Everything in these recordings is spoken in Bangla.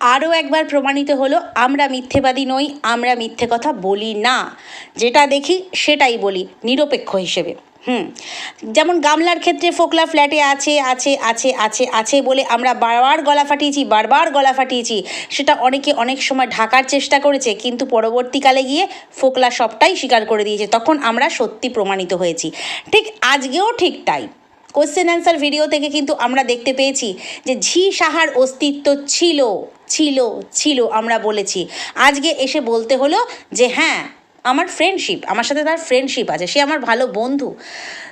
আরও একবার প্রমাণিত হলো, আমরা মিথ্যেবাদী নই, আমরা মিথ্যে কথা বলি না। যেটা দেখি সেটাই বলি, নিরপেক্ষ হিসেবে। হুম। যেমন গামলার ক্ষেত্রে ফোকলা ফ্ল্যাটে আছে আছে আছে আছে আছে বলে আমরা বারবার গলা ফাটিয়েছি, বারবার গলা ফাটিয়েছি, সেটা অনেকে অনেক সময় ঢাকার চেষ্টা করেছে, কিন্তু পরবর্তীকালে গিয়ে ফোকলা সবটাই স্বীকার করে দিয়েছে, তখন আমরা সত্যি প্রমাণিত হয়েছি। ঠিক আজকেও ঠিক তাই। কোশ্চেন অ্যান্সার ভিডিও থেকে কিন্তু আমরা দেখতে পেয়েছি যে ঝি সাহার অস্তিত্ব ছিল। ছিল ছিল, আমরা বলেছি। আজকে এসে বলতে হলো যে হ্যাঁ আমার ফ্রেন্ডশিপ আমার সাথে তার ফ্রেন্ডশিপ আছে, সে আমার ভালো বন্ধু।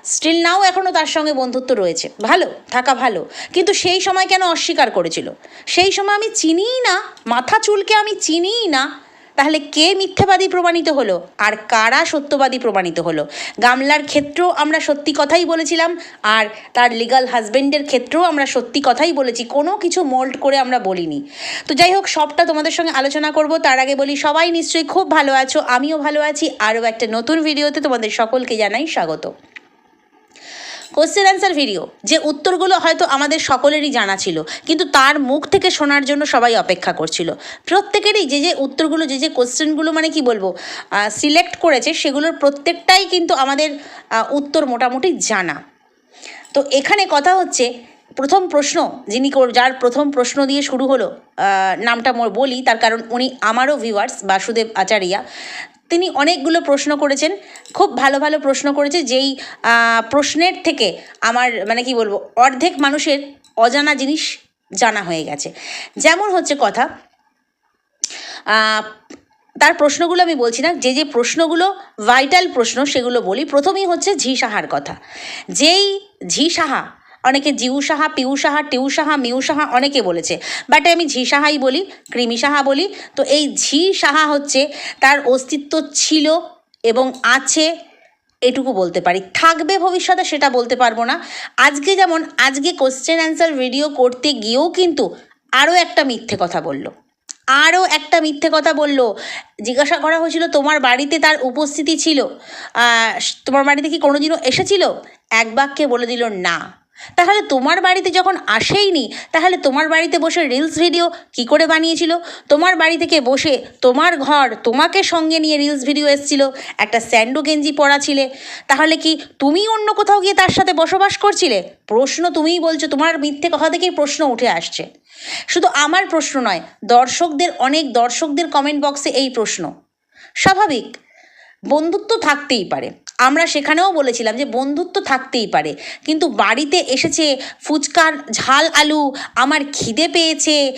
স্টিল নাও এখনও তার সঙ্গে বন্ধুত্ব রয়েছে। ভালো, থাকা ভালো। কিন্তু সেই সময় কেন অস্বীকার করেছিল? সেই সময় আমি চিনিই না, মাথা চুলকে আমি চিনিই না। তাহলে কে মিথ্যাবাদী প্রমাণিত হলো? আর কারা সত্যবাদী প্রমাণিত হলো? গামলার ক্ষেত্রেও আমরা সত্যি কথাই বলেছিলাম, আর তার লিগাল হাজবেন্ডের ক্ষেত্রেও আমরা সত্যি কথাই বলেছি, কোনো কিছু মোল্ড করে আমরা বলিনি। তো যাই হোক, সবটা তোমাদের সঙ্গে আলোচনা করব। তার আগে বলি, সবাই নিশ্চয়ই খুব ভালো আছো, আমিও ভালো আছি। আরও একটা নতুন ভিডিওতে তোমাদের সকলকে জানাই স্বাগত কোশ্চেন অ্যান্সার ভিডিও যে উত্তরগুলো হয়তো আমাদের সকলেরই জানা ছিল, কিন্তু তার মুখ থেকে শোনার জন্য সবাই অপেক্ষা করছিল। প্রত্যেকেরই যে যে উত্তরগুলো, যে যে কোশ্চেনগুলো মানে কি বলব সিলেক্ট করেছে, সেগুলোর প্রত্যেকটাই কিন্তু আমাদের উত্তর মোটামুটি জানা। তো এখানে কথা হচ্ছে, প্রথম প্রশ্ন, যিনি যার প্রথম প্রশ্ন দিয়ে শুরু হলো নামটা বলি, তার কারণ উনি আমারও ভিউয়ার্স বাসুদেব আচারিয়া। তিনি অনেকগুলো প্রশ্ন করেছেন, খুব ভালো ভালো প্রশ্ন করেছে, যেই প্রশ্নের থেকে আমার মানে কি বলব, অর্ধেক মানুষের অজানা জিনিস জানা হয়ে গেছে। যেমন হচ্ছে কথা তার প্রশ্নগুলো আমি বলছি না, যে যে প্রশ্নগুলো ভাইটাল প্রশ্ন সেগুলো বলি। প্রথমেই হচ্ছে ঝি সাহার কথা। যেই ঝি সাহা অনেকে জিউ সাহা পিউ সাহা টিউ সাহা মিউ সাহা অনেকে বলেছে। বাট আমি ঝি সাহাই বলি কৃমি সাহা বলি। তো এই ঝি সাহা হচ্ছে তার অস্তিত্ব ছিল এবং আছে এটুকু বলতে পারি। থাকবে ভবিষ্যতে সেটা বলতে পারব না। আজকে যেমন, আজকে কোশ্চেন অ্যান্সার ভিডিও করতে গিয়েও কিন্তু আরও একটা মিথ্যে কথা বলল। আরও একটা মিথ্যে কথা বলল। জিজ্ঞাসা করা হয়েছিল, তোমার বাড়িতে তার উপস্থিতি ছিল? তোমার বাড়িতে কি কোনোদিনও এসেছিল? এক বাক্যে বলে দিল, না। তাহলে তোমার বাড়িতে যখন আসেইনি, তাহলে তোমার বাড়িতে বসে রিলস ভিডিও কি করে বানিয়েছিল? তোমার বাড়ি থেকে বসে তোমার ঘর তোমাকে সঙ্গে নিয়ে রিলস ভিডিও এসেছিল, একটা স্যান্ডো গেঞ্জি পরা ছিলে তাহলে কি তুমি অন্য কোথাও গিয়ে তার সাথে বসবাস করছিলে? প্রশ্ন তুমিই বলছো, তোমার মিথ্যে কথা থেকেই প্রশ্ন উঠে আসছে। শুধু আমার প্রশ্ন নয়, দর্শকদের, অনেক দর্শকদের কমেন্ট বক্সে এই প্রশ্ন। স্বাভাবিক। বন্ধুত্ব থাকতেই পারে। আমরা সেখানেও বলেছিলাম যে বন্ধুত্ব থাকতেই পারে। কিন্তু বাড়িতে এসেছে ফুচকার ঝাল আলু, আমার খিদে পেয়েছে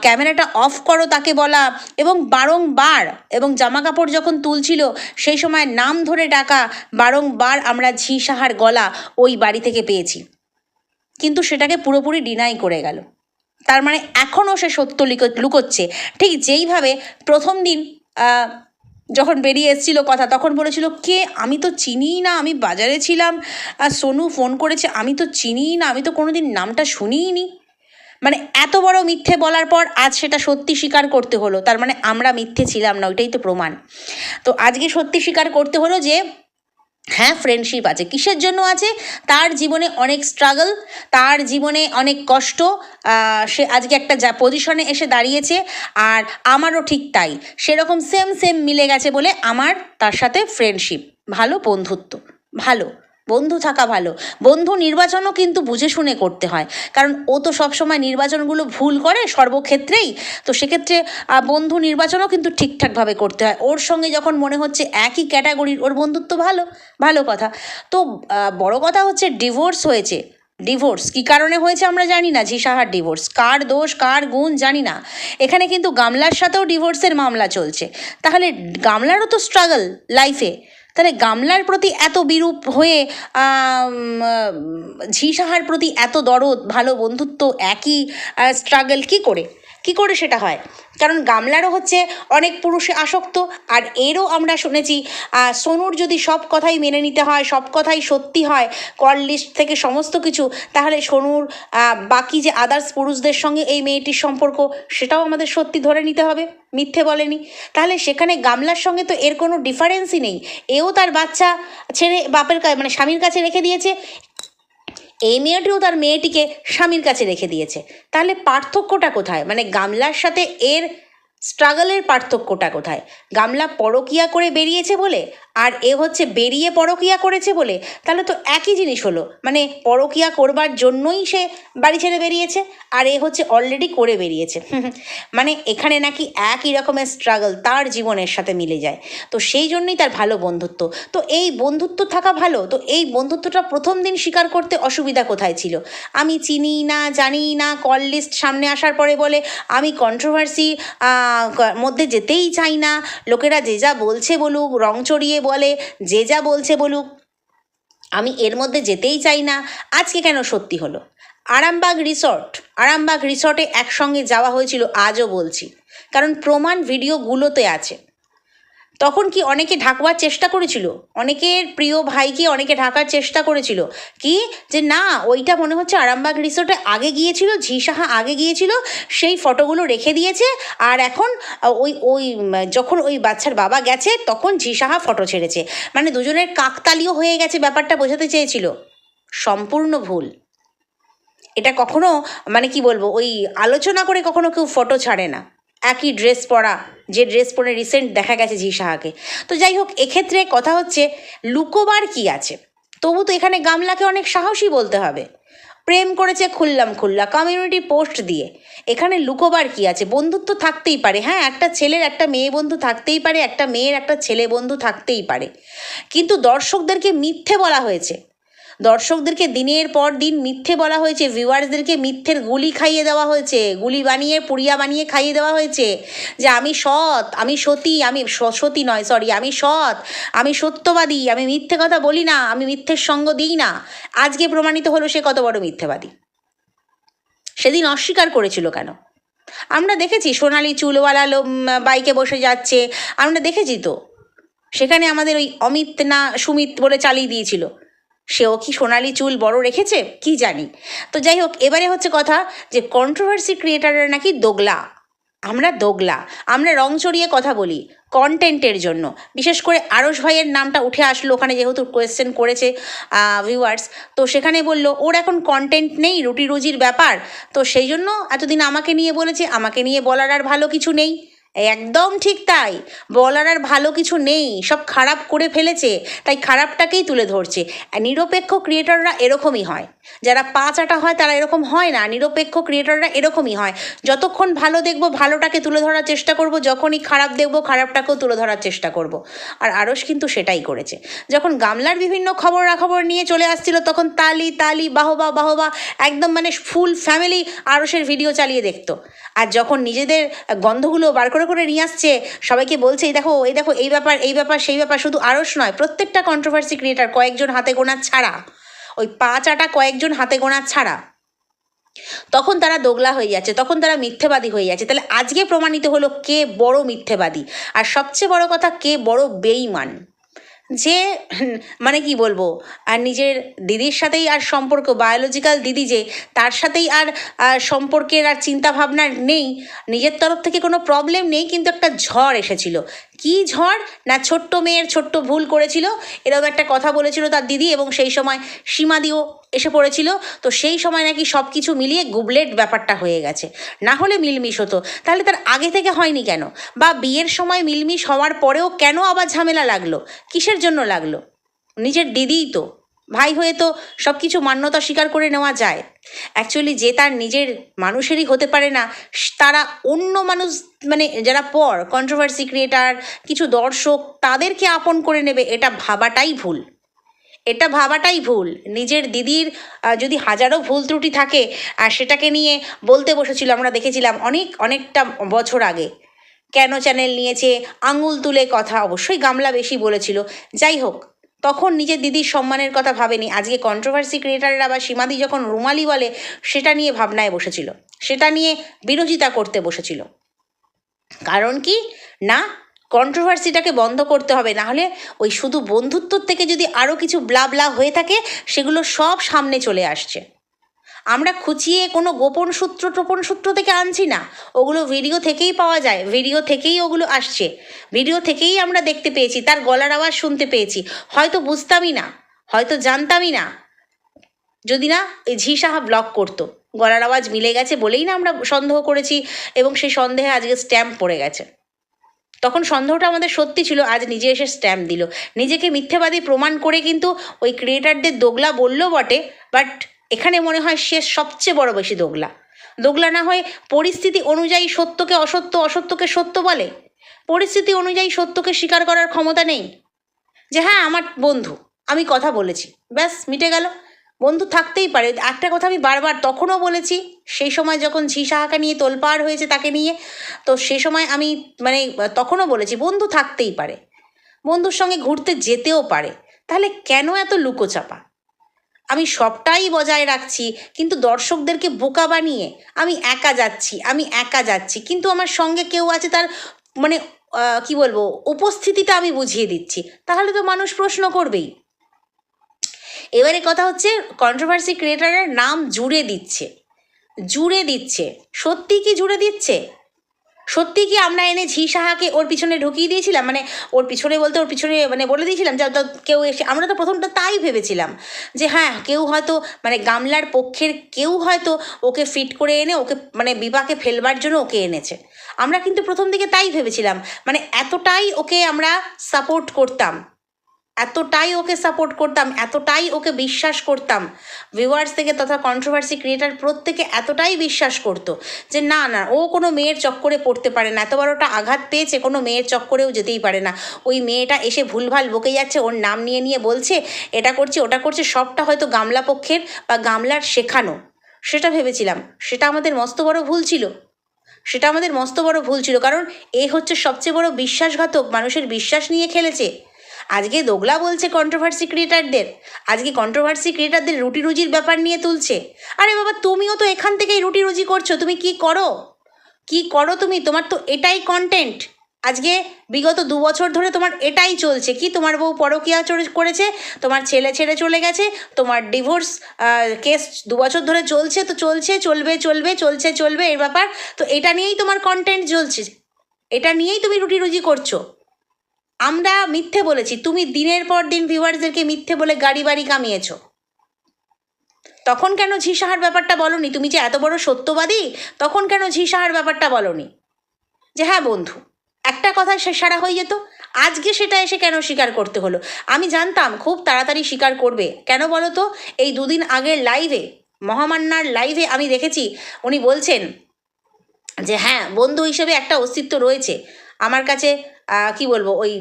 ক্যামেরাটা অফ করো তাকে বলা এবং বারংবার, এবং জামা কাপড় যখন তুলছিল, সেই সময় নাম ধরে ডাকা, বারংবার আমরা ঝি সাহার গলা ওই বাড়ি থেকে পেয়েছি। কিন্তু সেটাকে পুরোপুরি ডিনাই করে গেল। তার মানে এখনও সে সত্য লিকো- লুকোচ্ছে। ঠিক যেইভাবে প্রথম দিন যখন বেরিয়ে এসেছিল কথা, তখন বলেছিল, কে? আমি তো চিনিই না, আমি বাজারে ছিলাম। আর সোনু ফোন করেছে, আমি তো চিনিই না, আমি তো কোনো দিন নামটা শুনিই নি মানে এত বড় মিথ্যে বলার পর আজ সেটা সত্যি স্বীকার করতে হলো। তার মানে আমরা মিথ্যে ছিলাম না, ওইটাই তো প্রমাণ। তো আজকে সত্যি স্বীকার করতে হলো যে হ্যাঁ ফ্রেন্ডশিপ আছে। কিসের জন্য আছে? তার জীবনে অনেক স্ট্রাগল তার জীবনে অনেক কষ্ট সে আজকে একটা যা পজিশনে এসে দাঁড়িয়েছে আর আমারও ঠিক তাই। সেরকম সেম সেম মিলে গেছে বলে আমার তার সাথে ফ্রেন্ডশিপ ভালো বন্ধুত্ব, ভালো। বন্ধু থাকা ভালো। বন্ধু নির্বাচনও কিন্তু বুঝে শুনে করতে হয়। কারণ ও তো সবসময় নির্বাচনগুলো ভুল করে সর্বক্ষেত্রেই। তো সেক্ষেত্রে বন্ধু নির্বাচনও কিন্তু ঠিকঠাকভাবে করতে হয়। ওর সঙ্গে যখন মনে হচ্ছে একই ক্যাটাগরির, ওর বন্ধুত্ব ভালো ভালো কথা। তো বড় কথা হচ্ছে ডিভোর্স হয়েছে। ডিভোর্স কী কারণে হয়েছে আমরা জানি না। জি সাহার ডিভোর্স। কার দোষ, কার গুণ জানি না। এখানে কিন্তু গামলার সাথেও ডিভোর্সের মামলা চলছে। তাহলে গামলারও তো স্ট্রাগল লাইফে তাহলে গামলার প্রতি এত বিরূপ হয়ে ঝি সাহার প্রতি এত দরদ, ভালো বন্ধুত্ব, একই স্ট্রাগল কী করে? কি করে সেটা হয়? কারণ গামলারও হচ্ছে অনেক পুরুষে আসক্ত। আর এরও আমরা শুনেছি সোনুর যদি সব কথাই মেনে নিতে হয়, সব কথাই সত্যি হয় কল লিস্ট থেকে সমস্ত কিছু, তাহলে সোনুর বাকি যে আদার্স পুরুষদের সঙ্গে এই মেয়েটির সম্পর্ক, সেটাও আমাদের সত্যি ধরে নিতে হবে। মিথ্যে বলেনি। তাহলে সেখানে গামলার সঙ্গে তো এর কোনো ডিফারেন্সই নেই। এও তার বাচ্চা ছেড়ে, বাপের মানে স্বামীর কাছে রেখে দিয়েছে। এই মেয়েটিও তার মেয়েটিকে স্বামীর কাছে রেখে দিয়েছে। তাহলে পার্থক্যটা কোথায়? মানে গামলার সাথে এর স্ট্রাগলের পার্থক্যটা কোথায়? গামলা পরকিয়া করে বেরিয়েছে বলে আর এ হচ্ছে বেরিয়ে পরকিয়া করেছে বলে? তাহলে তো একই জিনিস হলো। মানে পরকিয়া করবার জন্যই সে বাড়ি ছেড়ে বেরিয়েছে আর এ হচ্ছে অলরেডি করে বেরিয়েছে। মানে এখানে নাকি একই রকমের স্ট্রাগল তার জীবনের সাথে মিলে যায়। তো সেই জন্যই তার ভালো বন্ধুত্ব। তো এই বন্ধুত্ব থাকা ভালো? তো এই বন্ধুত্বটা প্রথম দিন স্বীকার করতে অসুবিধা কোথায় ছিল? আমি চিনি না, জানি না কল লিস্ট সামনে আসার পরে বলে, আমি কন্ট্রোভার্সি মধ্যে যেতেই চাই না। লোকেরা যে যা বলছে বলুক, রং চড়িয়ে বলে, যে যা বলছে বলুক, আমি এর মধ্যে যেতেই চাই না। আজকে কেন সত্যি হলো? আরামবাগ রিসর্ট, আরামবাগ রিসর্টে একসঙ্গে যাওয়া হয়েছিল, আজও বলছি। কারণ প্রমাণ ভিডিওগুলোতে আছে। তখন কি অনেকে ঢাকবার চেষ্টা করেছিল? অনেকের প্রিয় ভাইকে অনেকে ঢাকার চেষ্টা করেছিল। কি? যে না, ওইটা মনে হচ্ছে আরামবাগ রিসোর্টে আগে গিয়েছিল ঝিসাহা আগে গিয়েছিল, সেই ফটোগুলো রেখে দিয়েছে আর এখন ওই ওই, যখন ওই বাচ্চার বাবা গেছে, তখন ঝিসাহা ফটো ছেড়েছে। মানে দুজনের কাকতালীয় হয়ে গেছে ব্যাপারটা বোঝাতে চেয়েছিল। সম্পূর্ণ ভুল। এটা কখনো মানে কি বলব, ওই আলোচনা করে কখনো কেউ ফটো ছাড়ে না। একই ড্রেস পরা, যে ড্রেস পরে রিসেন্ট দেখা গেছে জি সাহাকে। তো যাই হোক, এক্ষেত্রে কথা হচ্ছে, লুকোবার কি আছে? তবু তো এখানে গামলাকে অনেক সাহসী বলতে হবে। প্রেম করেছে খুললাম খুল্লা কমিউনিটি পোস্ট দিয়ে। এখানে লুকোবার কি আছে? বন্ধুত্ব থাকতেই পারে হ্যাঁ একটা ছেলের একটা মেয়ে বন্ধু থাকতেই পারে, একটা মেয়ের একটা ছেলে বন্ধু থাকতেই পারে। কিন্তু দর্শকদেরকে মিথ্যে বলা হয়েছে। দর্শকদেরকে দিনের পর দিন মিথ্যে বলা হয়েছে ভিউয়ার্সদেরকে মিথ্যের গুলি খাইয়ে দেওয়া হয়েছে, গুলি বানিয়ে, পুড়িয়া বানিয়ে খাইয়ে দেওয়া হয়েছে যে আমি সৎ, আমি সতী আমি সতী নয় সরি আমি সৎ, আমি সত্যবাদী, আমি মিথ্যে কথা বলি না, আমি মিথ্যের সঙ্গ দিই না। আজকে প্রমাণিত হলো সে কত বড় মিথ্যেবাদী। সেদিন অস্বীকার করেছিল কেন? আমরা দেখেছি সোনালি চুলওয়ালা বাইকে বসে যাচ্ছে, আমরা দেখেছি তো। সেখানে আমাদের ওই অমিত না সুমিত বলে চালিয়ে দিয়েছিল। সেও কি সোনালি চুল বড় রেখেছে? কি জানি। তো যাই হোক, এবারে হচ্ছে কথা যে কন্ট্রোভার্সি ক্রিয়েটাররা নাকি দোগলা। আমরা দোগলা। আমরা রং চড়িয়ে কথা বলি কন্টেন্টের জন্য। বিশেষ করে আরস ভাইয়ের নামটা উঠে আসলো ওখানে যেহেতু কোয়েশ্চেন করেছে ভিউয়ার্স তো সেখানে বলল, ওর এখন কন্টেন্ট নেই রুটি রুজির ব্যাপার। তো সেই জন্য এতদিন আমাকে নিয়ে বলেছে, আমাকে নিয়ে বলার আর ভালো কিছু নেই। একদম ঠিক তাই। বলার আর ভালো কিছু নেই। সব খারাপ করে ফেলেছে, তাই খারাপটাকেই তুলে ধরছে। নিরপেক্ষ ক্রিয়েটররা এরকমই হয়। যারা পা চাটা হয়, তারা এরকম হয় না। নিরপেক্ষ ক্রিয়েটররা এরকমই হয়। যতক্ষণ ভালো দেখব, ভালোটাকে তুলে ধরার চেষ্টা করব, যখনই খারাপ দেখব, খারাপটাকেও তুলে ধরার চেষ্টা করব। আর আরস কিন্তু সেটাই করেছে। যখন গামলার বিভিন্ন খবর খবরাখবর নিয়ে চলে আসছিল, তখন তালি তালি, বাহবা বাহবা, একদম মানে ফুল ফ্যামিলি আরসের ভিডিও চালিয়ে দেখতো। আর যখন নিজেদের গন্ধগুলো বার করে করে নিয়ে আসছে, সবাইকে বলছে, এই দেখো এই দেখো, এই ব্যাপার এই ব্যাপার, সেই ব্যাপার, শুধু আরস নয়, প্রত্যেকটা কন্ট্রোভার্সি ক্রিয়েটার কয়েকজন হাতে গোনা ছাড়া, ওই পা চাটা কয়েকজন হাতে গোনা ছাড়া, তখন তারা দোগলা হয়ে যাচ্ছে, তখন তারা মিথ্যেবাদী হয়ে যাচ্ছে। তাহলে আজকে প্রমাণিত হলো কে বড় মিথ্যেবাদী। আর সবচেয়ে বড় কথা, কে বড় বেইমান। যে মানে কি বলব, আর নিজের দিদির সাথেই আর সম্পর্ক বায়োলজিক্যাল দিদি যে, তার সাথেই আর সম্পর্কের আর চিন্তা ভাবনার নেই, নিজের তরফ থেকে কোনো প্রবলেম নেই, কিন্তু একটা ঝড় এসেছিল। কি ঝড়? না ছোট্ট মেয়ের ছোট্ট ভুল করেছিল? এরকম একটা কথা বলেছিল তার দিদি এবং সেই সময় সীমাদিও এসে পড়েছিল। তো সেই সময় নাকি সব কিছু মিলিয়ে গুবলেট ব্যাপারটা হয়ে গেছে। না হলে মিলমিশ হতো। তাহলে তার আগে থেকে হয়নি কেন? বা বিয়ের সময় মিলমিশ হওয়ার পরেও কেন আবার ঝামেলা লাগল? কিসের জন্য লাগল? নিজের দিদিই তো। ভাই হয়ে তো সব কিছু মান্যতা স্বীকার করে নেওয়া যায়। অ্যাকচুয়ালি যে তার নিজের মানুষেরই হতে পারে না তারা অন্য মানুষ মানে যারা পর কন্ট্রোভার্সি ক্রিয়েটার কিছু দর্শক, তাদেরকে আপন করে নেবে, এটা ভাবাটাই ভুল। এটা ভাবাটাই ভুল। নিজের দিদির যদি হাজারো ভুল ত্রুটি থাকে, আর সেটাকে নিয়ে বলতে বসেছিল, আমরা দেখেছিলাম অনেক, অনেকটা বছর আগে। কেন চ্যানেল নিয়েছে? আঙুল তুলে কথা অবশ্যই গামলা বেশি বলেছিল। যাই হোক তখন নিজের দিদির সম্মানের কথা ভাবেনি। আজকে কন্ট্রোভার্সি ক্রিয়েটাররা বা সীমাদি যখন রুমালি বলে, সেটা নিয়ে ভাবনায় বসেছিল। সেটা নিয়ে বিরোধিতা করতে বসেছিল। কারণ কি? না কন্ট্রোভার্সিটাকে বন্ধ করতে হবে। নাহলে ওই শুধু বন্ধুত্বর থেকে যদি আরও কিছু ব্লা ব্লা হয়ে থাকে, সেগুলো সব সামনে চলে আসছে। আমরা খুঁচিয়ে কোনো গোপন সূত্র টোপন সূত্র থেকে আনছি না। ওগুলো ভিডিও থেকেই পাওয়া যায় ভিডিও থেকেই ওগুলো আসছে। ভিডিও থেকেই আমরা দেখতে পেয়েছি, তার গলার আওয়াজ শুনতে পেয়েছি। হয়তো বুঝতামই না, হয়তো জানতামই না। যদি না, এই ঝি সাহা ব্লক করতো। গলার আওয়াজ মিলে গেছে বলেই না আমরা সন্দেহ করেছি এবং সেই সন্দেহে আজকে স্ট্যাম্প পড়ে গেছে। তখন সন্দেহটা আমাদের সত্যি ছিল, আজ নিজে এসে স্ট্যাম্প দিল। নিজেকে মিথ্যেবাদী প্রমাণ করে কিন্তু ওই ক্রিয়েটারদের দোগলা বলল বটে বাট এখানে মনে হয় সে সবচেয়ে বড় বেশি দোগলা। দোগলা না হয়ে পরিস্থিতি অনুযায়ী সত্যকে অসত্য, অসত্যকে সত্য বলে? পরিস্থিতি অনুযায়ী সত্যকে স্বীকার করার ক্ষমতা নেই? যে হ্যাঁ আমার বন্ধু, আমি কথা বলেছি। ব্যাস, মিটে গেল। বন্ধু থাকতেই পারে। একটা কথা আমি বারবার তখনও বলেছি, সেই সময় যখন ঝি সাহাকে নিয়ে তোলপাড় হয়েছে তাকে নিয়ে, তো সে সময় আমি মানে তখনও বলেছি, বন্ধু থাকতেই পারে। বন্ধুর সঙ্গে ঘুরতে যেতেও পারে। তাহলে কেন এত লুকোচাপা? আমি সবটাই বজায় রাখছি, কিন্তু দর্শকদেরকে বোকা বানিয়ে আমি একা যাচ্ছি, আমি একা যাচ্ছি। কিন্তু আমার সঙ্গে কেউ আছে তার মানে কি বলব, উপস্থিতিটা আমি বুঝিয়ে দিচ্ছি। তাহলে তো মানুষ প্রশ্ন করবেই। এবারে কথা হচ্ছে কন্ট্রোভার্সি ক্রিয়েটারের নাম জুড়ে দিচ্ছে। জুড়ে দিচ্ছে। সত্যি কি জুড়ে দিচ্ছে? সত্যি কি আমরা এনে ঝি সাহাকে ওর পিছনে ঢুকিয়ে দিয়েছিলাম? মানে ওর পিছনে বলতে ওর পিছনে মানে বলে দিয়েছিলাম যে কেউ এসে আমরা তো প্রথমটা তাই ভেবেছিলাম যে হ্যাঁ কেউ হয়তো মানে গামলার পক্ষের কেউ হয়তো ওকে ফিট করে এনে, ওকে মানে বিপাকে ফেলবার জন্য ওকে এনেছে। আমরা কিন্তু প্রথম দিকে তাই ভেবেছিলাম। মানে এতটাই ওকে আমরা সাপোর্ট করতাম। এতটাই ওকে সাপোর্ট করতাম, এতটাই ওকে বিশ্বাস করতাম। ভিউয়ার্স থেকে তথা কন্ট্রোভার্সি ক্রিয়েটার প্রত্যেকে এতটাই বিশ্বাস করতো যে, না না, ও কোনো মেয়ের চক্করে পড়তে পারে না। এত বড়টা আঘাত পেয়েছে, কোনো মেয়ের চক্করেও যেতেই পারে না। ওই মেয়েটা এসে ভুলভাল বকে যাচ্ছে, ওর নাম নিয়ে নিয়ে বলছে, এটা করছে, ওটা করছে, সবটা হয়তো গামলা পক্ষের বা গামলার শেখানো। সেটা ভেবেছিলাম। সেটা আমাদের মস্ত বড় ভুল ছিল। সেটা আমাদের মস্ত বড় ভুল ছিল, কারণ এ হচ্ছে সবচেয়ে বড় বিশ্বাসঘাতক, মানুষের বিশ্বাস নিয়ে খেলেছে। আজকে দোগলা বলছে কন্ট্রোভার্সি ক্রিয়েটারদের আজকে কন্ট্রোভার্সি ক্রিয়েটারদের রুটি রুজির ব্যাপার নিয়ে তুলছে। আরে বাবা, তুমিও তো এখান থেকেই রুটি রুজি করছ, তুমি কি করো? কি করো তুমি? তোমার তো এটাই কন্টেন্ট আজকে বিগত দু বছর ধরে তোমার এটাই চলছে। কি তোমার বউ পরকিয়া করেছে? তোমার ছেলে ছেড়ে চলে গেছে? তোমার ডিভোর্স কেস দু বছর ধরে চলছে, তো চলছে, চলবে চলবে, চলছে, চলবে, এর ব্যাপার। তো এটা নিয়েই তোমার কন্টেন্ট চলছে এটা নিয়েই তুমি রুটি রুজি করছ। আমরা মিথ্যে বলেছি, তুমি দিনের পর দিন ভিউয়ার্সদেরকে মিথ্যে বলে গাড়ি বাড়ি কামিয়েছ। তখন কেন ঝিসাহার ব্যাপারটা বলনি? তুমি যে এত বড় সত্যবাদী, তখন কেন ঝিসাহার ব্যাপারটা বলনি? যে হ্যাঁ বন্ধু, একটা কথা সে সারা হয়ে যেত, আজকে সেটা এসে কেন স্বীকার করতে হলো? আমি জানতাম খুব তাড়াতাড়ি স্বীকার করবে। কেন বলো তো, এই দুদিন আগের লাইভে মহামান্নার লাইভে আমি দেখেছি, উনি বলছেন যে হ্যাঁ বন্ধু হিসেবে একটা অস্তিত্ব রয়েছে। আমার কাছে কি বলব, ওই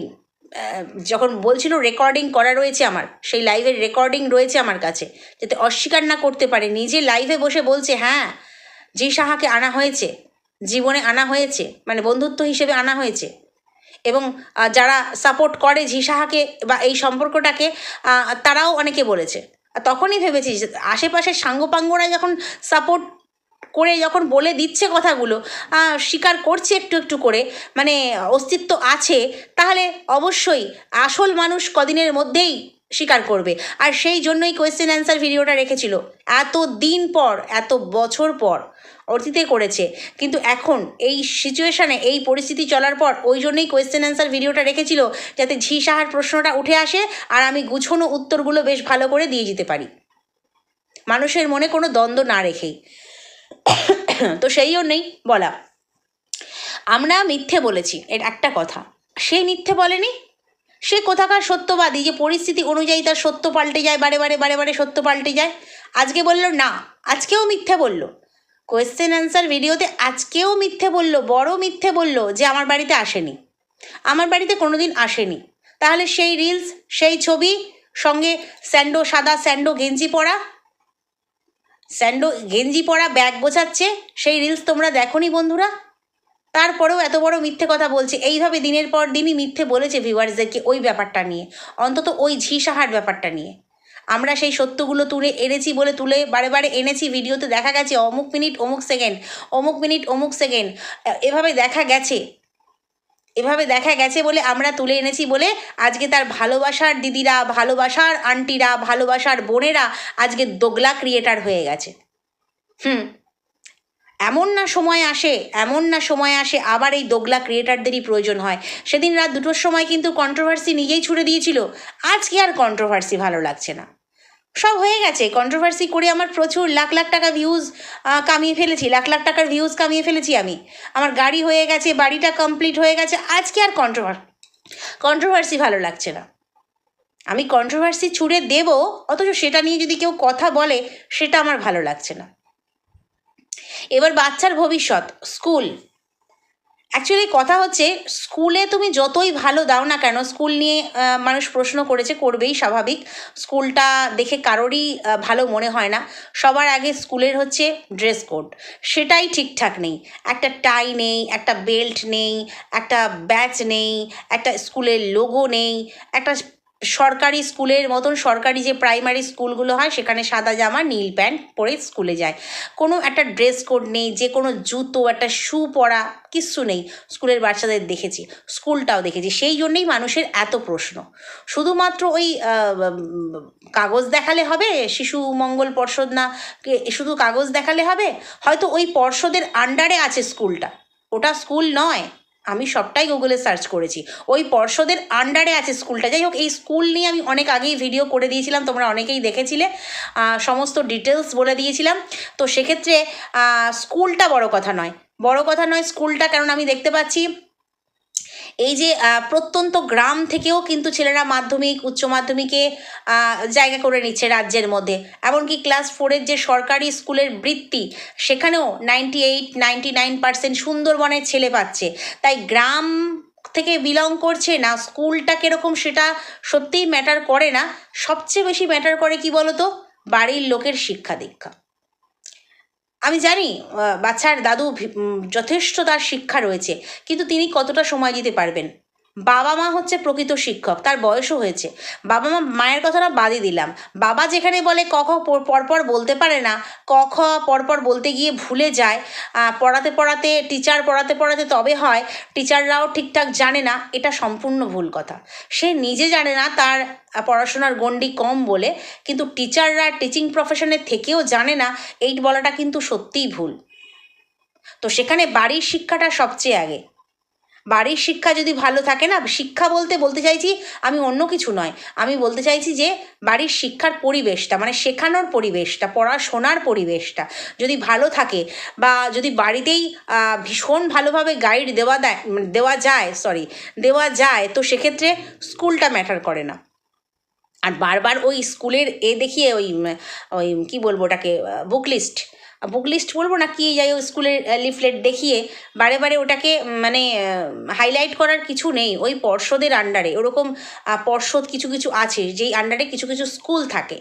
যখন বলছিল রেকর্ডিং করা রয়েছে আমার, সেই লাইভের রেকর্ডিং রয়েছে আমার কাছে, যাতে অস্বীকার না করতে পারে, নিজে লাইভে বসে বলছে হ্যাঁ জি সাহাকে আনা হয়েছে, জীবনে আনা হয়েছে মানে বন্ধুত্ব হিসেবে আনা হয়েছে, এবং যারা সাপোর্ট করে ঝি সাহাকে বা এই সম্পর্কটাকে তারাও অনেকে বলেছে। তখনই ভেবেছি যে, আশেপাশের সাঙ্গপাঙ্গরা যখন সাপোর্ট করে যখন বলে দিচ্ছে কথাগুলো স্বীকার করছে একটু একটু করে মানে অস্তিত্ব আছে, তাহলে অবশ্যই আসল মানুষ কদিনের মধ্যেই স্বীকার করবে। আর সেই জন্যই কোয়েশ্চেন অ্যান্সার ভিডিওটা রেখেছিল। এত দিন পর, এত বছর পর অতীতে করেছে। কিন্তু এখন এই সিচুয়েশানে এই পরিস্থিতি চলার পর ওই জন্যই কোয়েশ্চেন অ্যান্সার ভিডিওটা রেখেছিল যাতে ঝি সাহার প্রশ্নটা উঠে আসে আর আমি গুছনো উত্তরগুলো বেশ ভালো করে দিয়ে যেতে পারি। মানুষের মনে কোনো দ্বন্দ্ব না রেখেই। তো সেই জন্যই বলা। আমরা মিথ্যে বলেছি, এর একটা কথা। সে মিথ্যে বলেনি? সে কোথাকার সত্যবাদী যে পরিস্থিতি অনুযায়ী তার সত্য পাল্টে যায়, বারে বারে বারে বারে সত্য পাল্টে যায়? আজকে বলল না, আজকেও মিথ্যে বলল। কোয়েশ্চেন অ্যান্সার ভিডিওতে আজকেও মিথ্যে বলল, বড় মিথ্যে বলল যে আমার বাড়িতে আসেনি। আমার বাড়িতে কোনোদিন আসেনি। তাহলে সেই রিলস সেই ছবি, সঙ্গে স্যান্ডো, সাদা স্যান্ডো, গেঞ্জি পরা স্যান্ডো গেঞ্জি পরা ব্যাগ গোছাচ্ছে, সেই রিলস তোমরা দেখোনি বন্ধুরা? তারপরেও এত বড় মিথ্যে কথা বলছে, এইভাবে দিনের পর দিনই মিথ্যে বলেছে ভিউয়ার্সদেরকে ওই ব্যাপারটা নিয়ে? অন্তত ওই ঝি সাহার ব্যাপারটা নিয়ে। আমরা সেই সত্যগুলো তুলে এনেছি বলে তুলে বারে বারে এনেছি, ভিডিওতে দেখা গেছে অমুক মিনিট অমুক সেকেন্ড অমুক মিনিট অমুক সেকেন্ড এভাবে দেখা গেছে। এভাবে দেখা গেছে বলে আমরা তুলে এনেছি বলে আজকে তার ভালোবাসার দিদিরা, ভালোবাসার আন্টিরা, ভালোবাসার বোনেরা আজকে দোগলা ক্রিয়েটার হয়ে গেছে। হুম, এমন না সময় আসে, এমন না সময় আসে আবার এই দোগলা ক্রিয়েটারদেরই প্রয়োজন হয়। সেদিন রাত দুটোর সময় কিন্তু কন্ট্রোভার্সি নিজেই ছুড়ে দিয়েছিল। আজকে আর কন্ট্রোভার্সি ভালো লাগছে না। সব হয়ে গেছে। কন্ট্রোভার্সি করে আমার প্রচুর লাখ লাখ টাকা ভিউজ কামিয়ে ফেলেছি। লাখ লাখ টাকার ভিউজ কামিয়ে ফেলেছি আমি। আমার গাড়ি হয়ে গেছে, বাড়িটা কমপ্লিট হয়ে গেছে। আজকে আর কন্ট্রোভার কন্ট্রোভার্সি ভালো লাগছে না। আমি কন্ট্রোভার্সি ছুড়ে দেব, অথচ সেটা নিয়ে যদি কেউ কথা বলে, সেটা আমার ভালো লাগছে না। এবার বাচ্চার ভবিষ্যৎ স্কুল অ্যাকচুয়ালি কথা হচ্ছে স্কুলে তুমি যতই ভালো দাও না কেন স্কুল নিয়ে মানুষ প্রশ্ন করেছে, করবেই স্বাভাবিক। স্কুলটা দেখে কারোরই ভালো মনে হয় না। সবার আগে স্কুলের হচ্ছে ড্রেস কোড সেটাই ঠিকঠাক নেই। একটা টাই নেই, একটা বেল্ট নেই, একটা ব্যাচ নেই, একটা স্কুলের লোগো নেই, একটা সরকারি স্কুলের মতন সরকারি যে প্রাইমারি স্কুলগুলো হয়, সেখানে সাদা জামা, নীল প্যান্ট পরে স্কুলে যায়। কোনো একটা ড্রেস কোড নেই, যে কোনো জুতো, একটা শু পরা কিচ্ছু নেই। স্কুলের বাচ্চাদের দেখেছি, স্কুলটাও দেখেছি। সেই জন্যেই মানুষের এত প্রশ্ন। শুধুমাত্র ওই কাগজ দেখালে হবে, শিশু মঙ্গল পর্ষদ না শুধু কাগজ দেখালে হবে? হয়তো ওই পর্ষদের আন্ডারে আছে স্কুলটা। ওটা স্কুল নয়। আমি সবটাই গুগলে সার্চ করেছি। ওই পর্ষদের আন্ডারে আছে স্কুলটা যাই হোক, এই স্কুল নিয়ে আমি অনেক আগেই ভিডিও করে দিয়েছিলাম, তোমরা অনেকেই দেখেছিলে। সমস্ত ডিটেলস বলে দিয়েছিলাম। তো সেক্ষেত্রে স্কুলটা বড় কথা নয়। বড় কথা নয় স্কুলটা কারণ আমি দেখতে পাচ্ছি এই যে প্রত্যন্ত গ্রাম থেকেও কিন্তু ছেলেরা মাধ্যমিক, উচ্চ মাধ্যমিকে জায়গা করে নিচ্ছে রাজ্যের মধ্যে। এমনকি ক্লাস ফোরের যে সরকারি স্কুলের বৃত্তি, সেখানেও ninety eight ninety nine percent সুন্দরবনের ছেলে পাচ্ছে। তাই গ্রাম থেকে বিলং করছে না, স্কুলটা কীরকম সেটা সত্যিই ম্যাটার করে না। সবচেয়ে বেশি ম্যাটার করে কি বলতো? বাড়ির লোকের শিক্ষা দীক্ষা। আমি জানি বাচ্চার দাদু যথেষ্ট তার শিক্ষা রয়েছে কিন্তু তিনি কতটা সময় দিতে পারবেন? বাবা মা হচ্ছে প্রকৃত শিক্ষক, তার বয়সও হয়েছে। বাবা মা মায়ের কথাটা বাদই দিলাম। বাবা যেখানে বলে ক খ পর- পরপর বলতে পারে না, ক খ পরপর বলতে গিয়ে ভুলে যায় পড়াতে পড়াতে টিচার পড়াতে পড়াতে তবে হয় টিচাররাও ঠিকঠাক জানে না, এটা সম্পূর্ণ ভুল কথা। সে নিজে জানে না তার পড়াশোনার গণ্ডি কম বলে, কিন্তু টিচাররা টিচিং প্রফেশনের থেকেও জানে না এইট বলাটা কিন্তু সত্যিই ভুল। তো সেখানে বাড়ির শিক্ষাটা সবচেয়ে আগে। বাড়ির শিক্ষা যদি ভালো থাকে না, শিক্ষা বলতে বলতে চাইছি আমি অন্য কিছু নয়। আমি বলতে চাইছি যে, বাড়ির শিক্ষার পরিবেশটা মানে শেখানোর পরিবেশটা, পড়াশোনার পরিবেশটা যদি ভালো থাকে বা যদি বাড়িতেই ভীষণ ভালোভাবে গাইড দেওয়া দেয় মানে দেওয়া যায় সরি দেওয়া যায়, তো সেক্ষেত্রে স্কুলটা ম্যাটার করে না। আর বারবার ওই স্কুলের এ দেখিয়ে ওই ওই, কী বলব ওটাকে বুক লিস্ট বুক লিস্ট বলব না কি যাই হোক স্কুলের লিফলেট দেখিয়ে বারে বারে ওটাকে মানে হাইলাইট করার কিছু নেই। ওই পর্ষদের আন্ডারে ওরকম পর্ষদ কিছু কিছু আছে, যেই আন্ডারে কিছু কিছু স্কুল থাকে।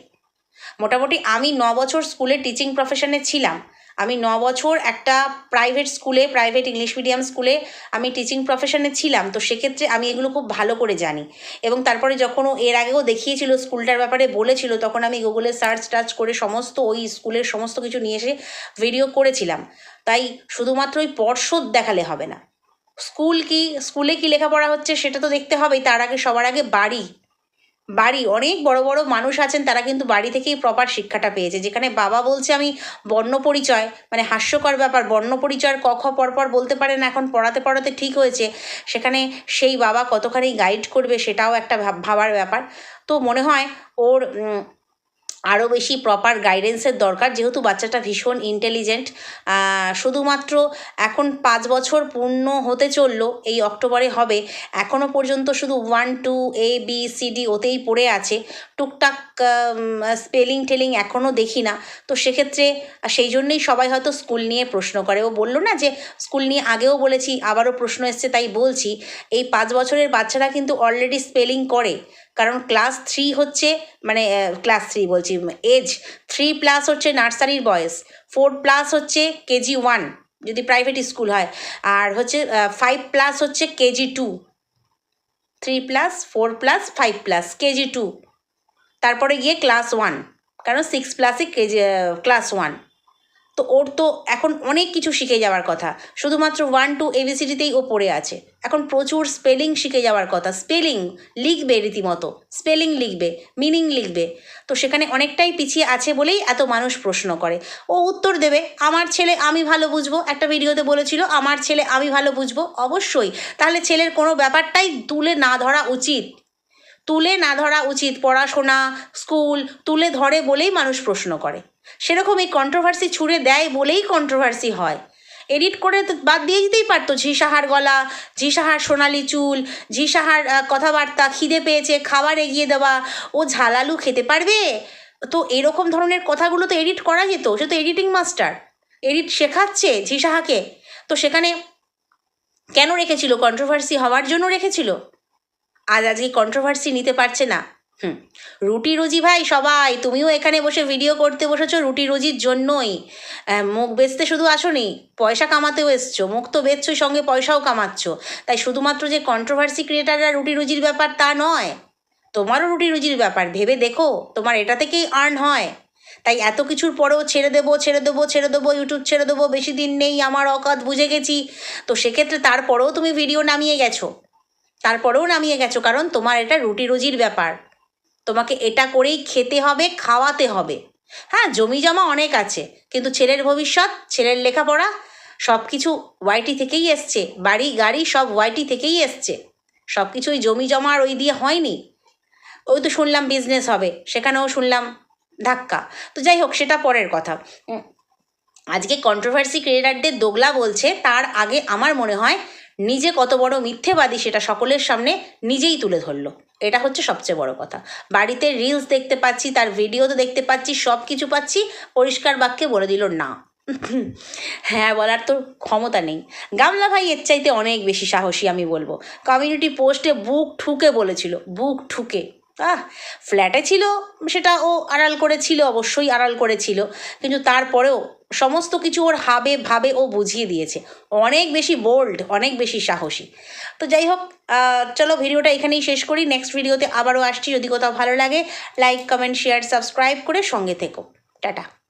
মোটামুটি আমি ন বছর স্কুলে টিচিং প্রফেশনে ছিলাম। আমি ন বছর একটা প্রাইভেট স্কুলে প্রাইভেট ইংলিশ মিডিয়াম স্কুলে আমি টিচিং প্রফেশনে ছিলাম। তো সেক্ষেত্রে আমি এগুলো খুব ভালো করে জানি। এবং তারপরে যখন এর আগেও দেখিয়েছিল স্কুলটার ব্যাপারে বলেছিল, তখন আমি গুগলে সার্চ টার্চ করে সমস্ত ওই স্কুলের সমস্ত কিছু নিয়ে এসে ভিডিও করেছিলাম। তাই শুধুমাত্র ওই পর্ষদ দেখালে হবে না। স্কুল কি স্কুলে কি লেখাপড়া হচ্ছে সেটা তো দেখতে হবেই। তার আগে সবার আগে বাড়ি। বাড়ি, অনেক বড় বড় মানুষ আছেন, তারা কিন্তু বাড়ি থেকেই প্রপার শিক্ষাটা পেয়েছে। যেখানে বাবা বলছে, আমি বর্ণ পরিচয়। মানে হাস্যকর ব্যাপার, বর্ণ পরিচয়ের ক, খ পরপর বলতে পারেন এখন পড়াতে পড়াতে ঠিক হয়েছে। সেখানে সেই বাবা কতখানি গাইড করবে, সেটাও একটা ভাব- ভাবার ব্যাপার। তো মনে হয় ওর আরও বেশি প্রপার গাইডেন্সের দরকার। যেহেতু বাচ্চাটা ভীষণ ইন্টেলিজেন্ট শুধুমাত্র এখন পাঁচ বছর পূর্ণ হতে চলল, এই অক্টোবরে হবে। এখনও পর্যন্ত শুধু one two A B C D ওতেই পড়ে আছে। টুকটাক স্পেলিং টেলিং এখনও দেখি না। তো সেক্ষেত্রে সেই জন্যই সবাই হয়তো স্কুল নিয়ে প্রশ্ন করে। ও বলল না যে স্কুল নিয়ে আগেও বলেছি, আবারও প্রশ্ন এসছে, তাই বলছি। এই পাঁচ বছরের বাচ্চারা কিন্তু অলরেডি স্পেলিং করে। কারণ ক্লাস থ্রি হচ্ছে মানে ক্লাস থ্রি বলছি এজ থ্রি প্লাস হচ্ছে নার্সারির বয়স ফোর প্লাস হচ্ছে কেজি ওয়ান যদি প্রাইভেট স্কুল হয়, আর হচ্ছে ফাইভ প্লাস হচ্ছে KG two three plus four plus five plus KG two তারপরে গিয়ে ক্লাস ওয়ান কারণ সিক্স প্লাসে কেজি ক্লাস ওয়ান তো ওর তো এখন অনেক কিছু শিখে যাওয়ার কথা। শুধুমাত্র ওয়ান টু এবিসিডিতেই ও পড়ে আছে। এখন প্রচুর স্পেলিং শিখে যাওয়ার কথা। স্পেলিং লিখবে রীতিমতো। স্পেলিং লিখবে মিনিং লিখবে। তো সেখানে অনেকটাই পিছিয়ে আছে বলেই এত মানুষ প্রশ্ন করে। ও উত্তর দেবে, আমার ছেলে আমি ভালো বুঝব। একটা ভিডিওতে বলেছিল, আমার ছেলে আমি ভালো বুঝব? অবশ্যই। তাহলে ছেলের কোনো ব্যাপারটাই তুলে না ধরা উচিত। তুলে না ধরা উচিত, পড়াশোনা, স্কুল, তুলে ধরে বলেই মানুষ প্রশ্ন করে। সেরকম এই কন্ট্রোভার্সি ছুড়ে দেয় বলেই কন্ট্রোভার্সি হয়। এডিট করে বাদ দিয়ে দিতেই পারতো, ঝি সাহার গলা, ঝি সাহার সোনালি চুল, ঝি সাহার কথাবার্তা, খিদে পেয়েছে, খাবার এগিয়ে দেওয়া, ও ঝালালু খেতে পারবে? তো এরকম ধরনের কথাগুলো তো এডিট করা যেত, সে তো এডিটিং মাস্টার এডিট শেখাচ্ছে ঝি সাহাকে। তো সেখানে কেন রেখেছিল? কন্ট্রোভার্সি হওয়ার জন্য রেখেছিল? আজ আজকে কন্ট্রোভার্সি নিতে পারছে না। হুম, রুটি রুজি ভাই, সবাই, তুমিও এখানে বসে ভিডিও করতে বসেছো রুটি রুজির জন্যই। মুখ বেচতে শুধু আসোনি, পয়সা কামাতেও এসছো, মুখ তো বেচছোই, সঙ্গে পয়সাও কামাচ্ছ। তাই শুধুমাত্র যে কন্ট্রোভার্সি ক্রিয়েটাররা রুটি রুজির ব্যাপার তা নয়, তোমারও রুটি রুজির ব্যাপার, ভেবে দেখো, তোমার এটা থেকেই আর্ন হয়। তাই এত কিছুর পরেও ছেড়ে দেবো ছেড়ে দেবো ছেড়ে দেবো ইউটিউব ছেড়ে দেবো, বেশি দিন নেই, আমার অকাত, বুঝে গেছি। তো সেক্ষেত্রে তারপরেও তুমি ভিডিও নামিয়ে গেছো। তারপরেও নামিয়ে গেছো, কারণ তোমার এটা রুটি রুজির ব্যাপার। তোমাকে এটা করেই খেতে হবে, খাওয়াতে হবে। হ্যাঁ জমি জমা অনেক আছে, কিন্তু ছেলের ভবিষ্যৎ, ছেলের লেখাপড়া সব কিছু ওয়াইটি থেকেই এসছে, বাড়ি, গাড়ি, সব ওয়াইটি থেকেই এসছে। সব কিছুই জমি জমা আর ওই দিয়ে হয়নি। ওই তো শুনলাম বিজনেস হবে, সেখানেও শুনলাম ধাক্কা। তো যাই হোক, সেটা পরের কথা। আজকে কন্ট্রোভার্সি ক্রিয়েটারদের দোগলা বলছে, তার আগে আমার মনে হয় নিজে কত বড় মিথ্যেবাদী সেটা সকলের সামনে নিজেই তুলে ধরলো। এটা হচ্ছে সবচেয়ে বড় কথা। বাড়িতে রিলস দেখতে পাচ্ছি, তার ভিডিও তো দেখতে পাচ্ছি সব কিছু পাচ্ছি, পরিষ্কার বাক্যে বলে দিল না। হ্যাঁ বলার তো ক্ষমতা নেই। গামলা ভাই এর চাইতে অনেক বেশি সাহসী, আমি বলব। কমিউনিটি পোস্টে বুক ঠুকে বলেছিল, বুক ঠুকে। আহ ফ্ল্যাটে ছিল, সেটা ও আড়াল করেছিল, অবশ্যই আড়াল করেছিল। কিন্তু তারপরেও সমস্ত কিছু ওর হাবে ভাবে ও বুঝিয়ে দিয়েছে। অনেক বেশি বোল্ড অনেক বেশি সাহসী। তো যাই হোক চলো ভিডিওটা এখানেই শেষ করি। নেক্সট ভিডিওতে আবারও আসছি। যদি কোথাও ভালো লাগে লাইক কমেন্ট শেয়ার সাবস্ক্রাইব করে সঙ্গে থেকো। টাটা।